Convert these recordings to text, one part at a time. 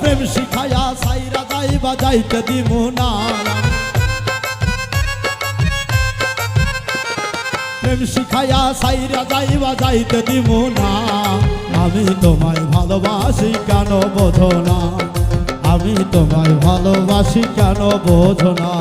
প্রেম শিখায়া সাইরা যাইবা যাইতে দিব না প্রেম শিখায়া সাইরা যাইবা যাইতে দিব না। আমি তোমায় ভালোবাসি কেন বোঝো না? আমি তোমায় ভালোবাসি কেন বোঝো না?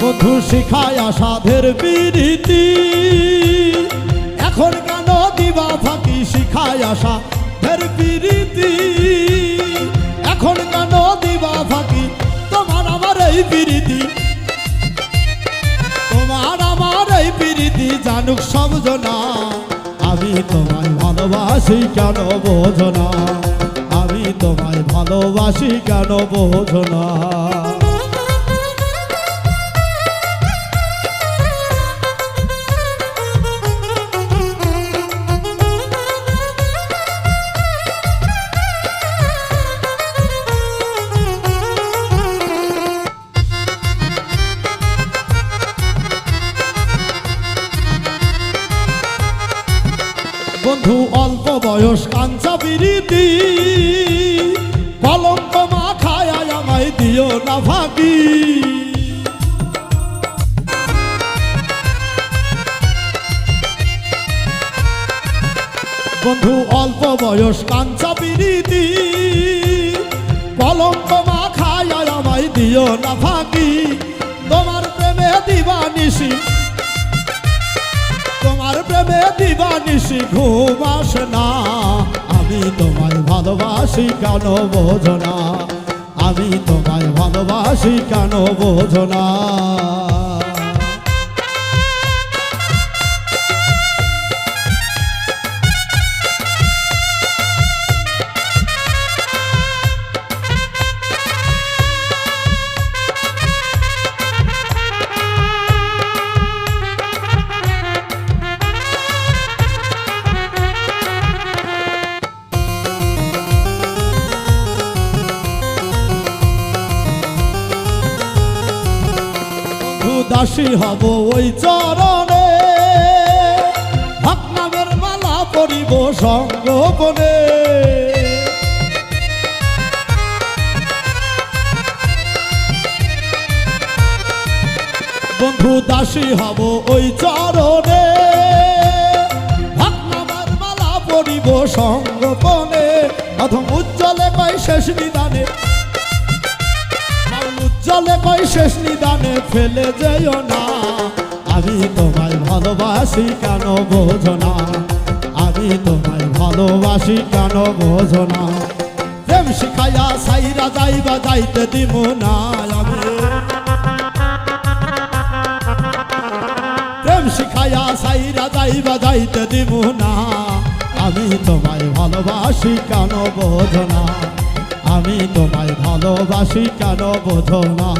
বধু শিখায় সাধের বিরীতি এখন কেন দিবা ফাঁকি শিখায় সাধের বিরীতি এখন কেন দিবা ফাঁকি? তোমার আমার এই বিরীতি তোমার আমার এই বিরীতি জানুক সমঝনা আমি তোমায় ভালোবাসি কেন বোঝো না? আমি তোমায় ভালোবাসি কেন বোঝো বন্ধু, অল্প বয়স কাঞ্চা বিরীতি কলঙ্ক মা খায় আমায় দিও না ভাগি বন্ধু, অল্প বয়স কাঞ্চা বিরীতি কলঙ্ক মা খায় আমায় দিও না ভাগি তোমার প্রেমে দিবানিসি দিবানিসি ঘুম না। আমি তোমায় ভালোবাসি কেন বোঝো না? আমি তোমায় ভালোবাসি কেন বোঝো না? দাসী হব ওই চরণে। হক নামের মালা পরিব সঙ্গোপনে। বন্ধু দাসী হব ওই চরণে। হক মালা পরিব সঙ্গোপনে। অথম উজ্জ্বলে পাই শেষ নিদানে। উজ্জ্বলে কই শেষ নিদানে ফেলে যেও না। আমি তোমায় ভালোবাসি কেন বোঝো না? আমি তোমায় ভালোবাসি কেন বোঝো না? প্রেম শিখাইয়া সাইরা যাইবা যাইতে দিব না আমি। প্রেম শিখাইয়া সাইরা যাইবা যাইতে দিব না। আমি তোমায় ভালোবাসি কেন বোঝো না? আমি তোমায় ভালোবাসি কেন বোঝো না?